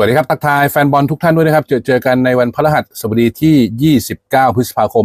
วัสดีครับทักทายแฟนบอลทุกท่านด้วยนะครับ เจอเจอกันในวันพฤหัสบดีที่ 29 พฤษภาคม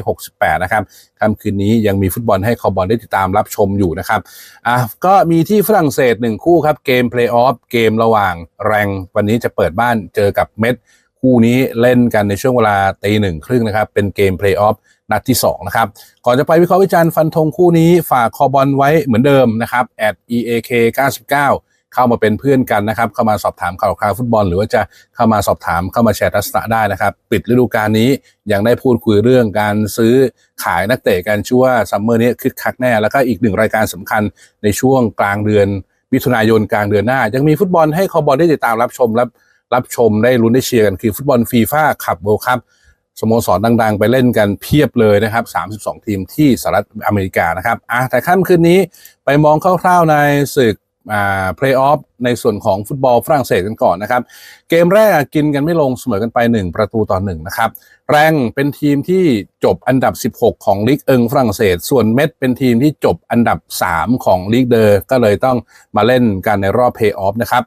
2568 นะครับค่ำคืนนี้ยังมีฟุตบอลให้คอบอลได้ติดตามรับชมอยู่นะครับอะก็มีที่ฝรั่งเศสหนึ่งคู่ครับ เกมเพลย์ออฟเกมระหว่างแรงวันนี้จะเปิดบ้านเจอกับเม็ดคู่นี้เล่นกันในช่วงเวลาตีหนึ่งครึ่งนะครับ เป็นเกมเพลย์ออฟนัดที่ 2 นะครับ ก่อนจะไปวิเคราะห์วิจารณ์ฟันธงคู่นี้ฝากคอบอลไว้เหมือนเดิมนะครับ at eak 99 เข้ามาเป็นเพื่อนกันนะครับ เข้ามาสอบถามข่าวคราวฟุตบอล หรือว่าจะเข้ามาสอบถามเข้ามาแชร์ทัศนะได้นะครับ ปิดฤดูกาลนี้ยังได้พูดคุยเรื่องการซื้อขายนักเตะกันชื่อว่าซัมเมอร์นี้คึกคักแน่ แล้วก็อีกหนึ่งรายการสำคัญในช่วงกลางเดือนมิถุนายนกลางเดือนหน้า ยังมีฟุตบอลให้คอบอลได้ติดตามรับชมรับรับชมได้ลุ้นได้เชียร์กันคือฟุตบอลฟีฟ่าขับเวิลด์คัพสโมสรดัง ๆ ไปเล่นกันเพียบเลยนะครับ 32 ทีมที่สหรัฐอเมริกานะครับอะแต่ค่ำคืนนี้ไปมองคร่าวๆในศึก เพลย์ออฟในส่วนของฟุตบอลฝรั่งเศสกันก่อนนะครับ เกมแรกกินกันไม่ลงเสมอกันไป 1 ประตูต่อ1นะครับแรงเป็นทีมที่จบอันดับ 16 ของลีกเอิงฝรั่งเศส ส่วนเม็ดเป็นทีมที่จบอันดับ 3 ของลีกเดอร์ก็เลยต้องมาเล่นกันในรอบเพลย์ออฟนะครับ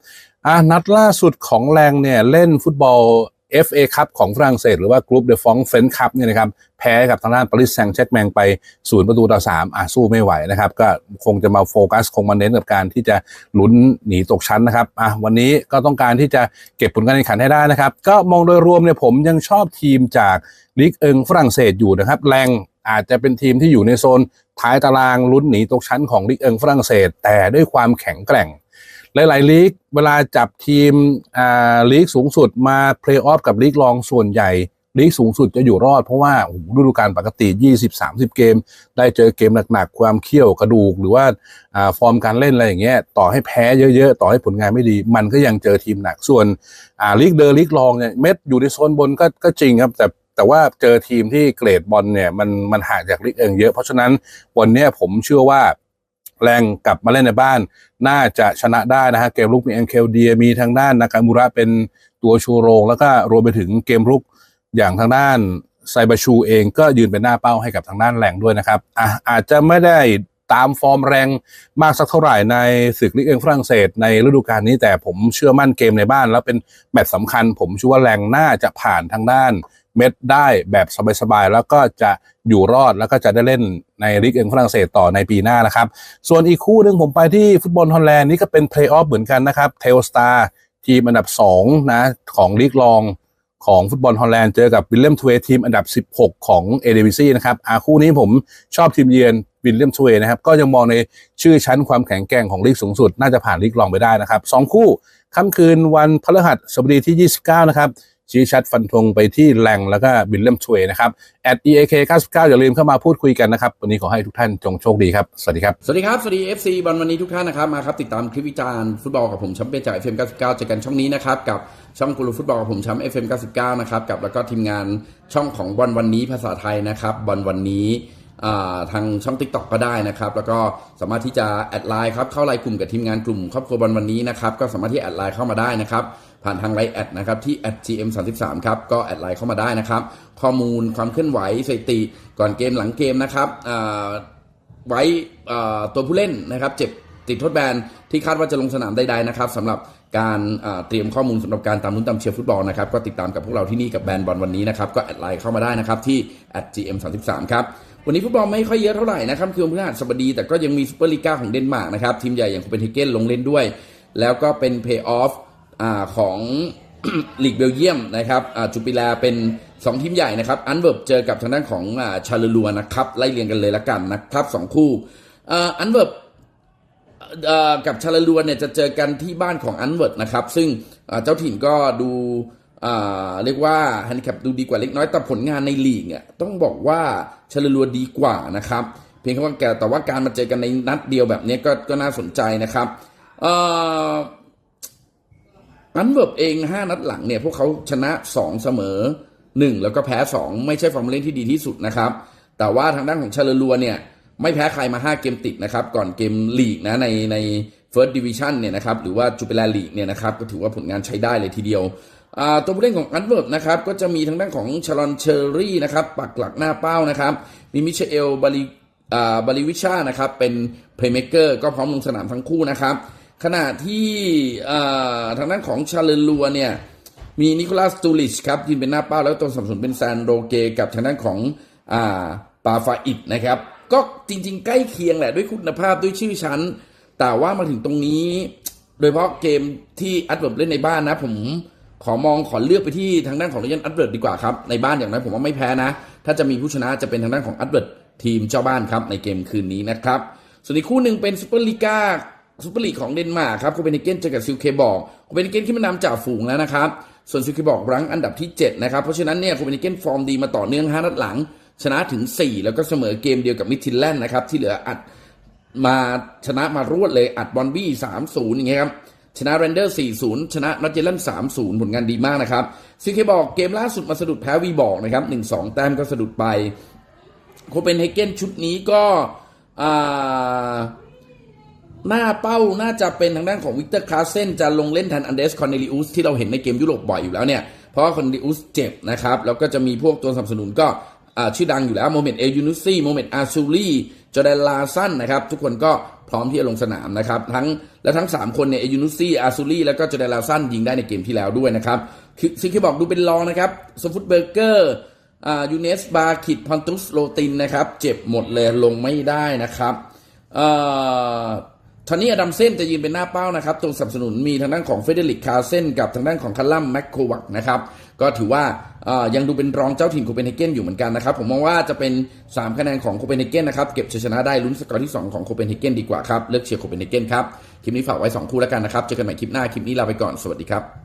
อะนัดล่าสุดของแรงเนี่ยเล่นฟุตบอล FA คัพของฝรั่งเศสหรือว่ากรุ๊ปเดฟองเฟนคัพเนี่ยนะครับแพ้กับทางด้านปารีสแซงต์แชร์กแมงไปศูนย์ประตูต่อสามอะสู้ไม่ไหวนะครับ ก็คงจะมาโฟกัสคงมาเน้นกับการที่จะลุ้นหนีตกชั้นนะครับอะวันนี้ก็ต้องการที่จะเก็บผลการแข่งขันให้ได้นะครับ ก็มองโดยรวมเนี่ยผมยังชอบทีมจากลีกเอิงฝรั่งเศสอยู่นะครับแรงอาจจะเป็นทีมที่อยู่ในโซนท้ายตารางลุ้นหนีตกชั้นของลีกเอิงฝรั่งเศส แต่ด้วยความแข็งแกร่ง หลายๆลีกเวลาจับทีมอ่าลีกสูงสุดมาเพลย์ออฟกับลีกรองส่วนใหญ่ลีกสูงสุดจะอยู่รอดเพราะว่าฤดูกาลปกติ 20-30 เกม ได้เจอเกมหนักๆ ความเขี้ยวกระดูก หรือว่าอ่าฟอร์มการเล่นอะไรอย่างเงี้ยต่อให้แพ้เยอะๆ ต่อให้ผลงานไม่ดี มันก็ยังเจอทีมหนักส่วนอ่าลีกเดอร์ลีกรองเนี่ยเม็ดอยู่ในโซนบนก็ก็จริงครับ แต่แต่ว่าเจอทีมที่เกรดบอลเนี่ยมันมันห่างจากลีกเองเยอะ เพราะฉะนั้นวันนี้ผมเชื่อว่า แรงกลับมาเล่นในบ้าน น่าจะชนะได้นะฮะเกมรุกมีแองเคลเดียมีทางด้านนากามูระเป็นตัวชูโรง แล้วก็รวมไปถึงเกมรุกอย่างทางด้านไซบาชูเองก็ยืนเป็นหน้าเป้าให้กับทางด้านแรงด้วยนะครับอะอาจจะไม่ได้ตามฟอร์มแรงมากสักเท่าไหร่ในศึกลีกเองฝรั่งเศสในฤดูกาลนี้แต่ผมเชื่อมั่นเกมในบ้าน แล้วเป็นแมตช์สำคัญ ผมเชื่อว่าแรงน่าจะผ่านทางด้าน เม็ดได้แบบสบายๆ แล้วก็จะอยู่รอดแล้วก็จะได้เล่นในลีกเองฝรั่งเศสต่อในปีหน้านะครับ ส่วนอีกคู่หนึ่งผมไปที่ฟุตบอลฮอลแลนด์นี่ก็เป็นเพลย์ออฟเหมือนกันนะครับเทลสตาร์ทีมอันดับ2นะของลีกรองของฟุตบอลฮอลแลนด์เจอกับวิลเลียมทเวทีมอันดับ 16 ของเอเดวิซีนะครับอาคู่นี้ผมชอบทีมเยือนวิลเลียมทเวนะครับ ก็ยังมองในชื่อชั้นความแข็งแกร่งของลีกสูงสุด น่าจะผ่านลีกรองไปได้นะครับสองคู่ค่ำคืนวันพฤหัสบดีที่ 29 นะครับ ชี้ชัดฟันธงไปที่แหล่งแล้วก็บิลเลมทเวนะครับ at eak 99อย่าลืมเข้ามาพูดคุยกันนะครับ วันนี้ขอให้ทุกท่านจงโชคดีครับ สวัสดีครับ สวัสดีครับ สวัสดี FC บอลวันนี้ทุกท่านนะครับ มาครับ ติดตามคลิปวิจารณ์ฟุตบอลกับผมแชมป์เปี้ยนจาก FM 99เจอกันช่องนี้นะครับ กับช่องกูรูฟุตบอลกับผมแชมป์ FM 99นะครับกับแล้วก็ทีมงานช่องของบอลวันนี้ภาษาไทยนะครับบอลวันนี้ ทางช่อง t ิ k t o k ก็ได้นะครับ แล้วก็สามารถที่จะแอดไลน์ครับเข้าไลน์กลุ่มกับทีมงานกลุ่มครอบครัวบอลวันนี้นะครับก็สามารถที่แอดไลน์เข้ามาได้นะครับผ่านทางไลน์แอดนะครับที่ @gm33 ครับก็แอดไลน์เข้ามาได้นะครับ ข้อมูลความเคลื่อนไหวสถิติก่อนเกมหลังเกมนะครับไว้ตัวผู้เล่นนะครับเจ็บ ติดทดแบนที่คาดว่าจะลงสนามใดๆนะครับสำหรับการเตรียมข้อมูลสำหรับการตามลุ้นตามเชียร์ฟุตบอลนะครับก็ติดตามกับพวกเราที่นี่กับแบรนด์บอลวันนี้นะครับก็แอดไลน์เข้ามาได้นะครับที่ @gm33 ครับวันนี้ฟุตบอลไม่ค่อยเยอะเท่าไหร่นะครับคือวันพฤหัสบดี แต่ก็ยังมีซูเปอร์ลีกาของเดนมาร์กนะครับทีมใหญ่อย่างโคเปนเฮเกนลงเล่นด้วย แล้วก็เป็นเพย์ออฟของลีกเบลเยียมนะครับอ่าจูปิแลเป็น 2 ทีมใหญ่นะครับอันเวิร์บเจอกับทางด้านของอชาลลัวนะครับไล่เรียงกันเลยละกันนะครับสองคู่อันเวิร์บ กับชาลลัวเนี่ยจะเจอกันที่บ้านของอันเวิร์ดนะครับ ซึ่งเจ้าถิ่นก็ดูเรียกว่าแฮนดิแคปดูดีกว่าเล็กน้อยแต่ผลงานในลีกเนี่ยต้องบอกว่าชาลลัวดีกว่านะครับ เพียงแค่ว่าแกแต่ว่าการมาเจอกันในนัดเดียวแบบนี้ก็ก็น่าสนใจนะครับอันเวิร์บเอง 5 นัดหลังเนี่ยพวกเขาชนะ 2 เสมอ 1 แล้วก็แพ้ 2 ไม่ใช่ฟอร์มเล่นที่ดีที่สุดนะครับ แต่ว่าทางด้านของชาลลัวเนี่ย ไม่แพ้ใครมา 5 เกมติดนะครับ ก่อนเกมลีกนะในใน First Division เนี่ยนะครับหรือว่าจูเป l าลีกเนี่ยนะครับก็ถือว่าผลงานใช้ได้เลยทีเดียวตัวผู้เล่นของอันเวิร์บนะครับก็จะมีทางด้านของชารอนเชอรี่นะครับปักหลักหน้าเป้านะครับมีมิเชลบาริบาริวิชานะครับเป็นเพลย์เม k เกอร์ก็พร้อมลงสนามทั้งคู่นะครับ ขณะที่ทางด้านของชาเลนลัวเนี่ยมีนิโคลัสตูลิชครับยืนเป็นหน้าเป้าแล้วตัวสนับสนเป็นแซนโรเกกับทางด้านของอปาฟาอิดนะครับ ก็จริง ๆ ใกล้เคียงแหละด้วยคุณภาพด้วยชื่อชั้น แต่ว่ามาถึงตรงนี้ โดยเฉพาะเกมที่อัดเวิร์ดเล่นในบ้านนะ ผมขอมองขอเลือกไปที่ทางด้านของเรยันอัดเวิร์ดดีกว่าครับในบ้านอย่างนั้นผมว่าไม่แพ้นะ ถ้าจะมีผู้ชนะจะเป็นทางด้านของอัดเวิร์ดทีมเจ้าบ้านครับในเกมคืนนี้นะครับส่วนอีกคู่หนึ่งเป็นซูเปอร์ลีกาซูเปอร์ลีกของเดนมาร์กครับโคเปนเฮเกนเจอกับซิลเคบอกโคเปนเฮเกนขึ้นมานำจ่าฝูงแล้วนะครับ ส่วนซิลเคบอกรั้งอันดับที่ 7 นะครับ เพราะฉะนั้นเนี่ยโคเปนเฮเกนฟอร์มดีมาต่อเนื่อง 5 นัดหลัง ชนะถึง 4 แล้วก็เสมอเกมเดียวกับมิทินแลนด์นะครับ ที่เหลืออัดมาชนะมารวดเลยอัดบอลบี้3-0อย่างเงี้ยครับชนะเรนเดอร์ 4-0 ชนะนอตเจลัน3-0 ผลงานดีมากนะครับซิเคบอกเกมล่าสุดมาสะดุดแพ้วีบอกนะครับ 1-2 แต้มก็สะดุดไป โคเปนเฮเกนชุดนี้ก็หน้าเป้าน่าจะเป็นทางด้านของวิกเตอร์คลาเซนจะลงเล่นแทนอันเดสคอนเนลิอุสที่เราเห็นในเกมยุโรปบ่อยอยู่แล้วเนี่ย เพราะคอนเนลิอุสเจ็บนะครับ แล้วก็จะมีพวกตัวสนับสนุนก็ ชื่อดังอยู่แล้วโมเมนต์เอยูนุซี่โมเมนต์อาซูลีจอแดนลาซันนะครับ ทุกคนก็พร้อมที่จะลงสนามนะครับ ทั้งและทั้ง 3 คนเนี่ยเอยูนุซี่อาซูลีแล้วก็จอแดนลาซันยิงได้ในเกมที่แล้วด้วยนะครับคือซิงคิบอกดูเป็นรองนะครับสฟุตเบอร์เกอร์อูเนสบาคิดพอนตุสโลตินนะครับ เจ็บหมดเลยลงไม่ได้นะครับเอ่อทอนนี่อดัมเซนจะยืนเป็นหน้าเป้านะครับ ตรงสนับสนุนมีทางด้านของเฟเดริกคาเซนกับทางด้านของคัลลัมแมคโควักนะครับ ก็ถือว่ายังดูเป็นรองเจ้าถิ่นโคเปนเฮเกนอยู่เหมือนกันนะครับผมมองว่าจะเป็น 3 คะแนนของโคเปนเฮเกนนะครับเก็บชัยชนะได้ลุ้นสกอร์ที่ 2 ของโคเปนเฮเกนดีกว่าครับเลือกเชียร์โคเปนเฮเกนครับคลิปนี้ฝากไว้ 2 คู่แล้วกันนะครับเจอกันใหม่คลิปหน้าคลิปนี้ลาไปก่อนสวัสดีครับ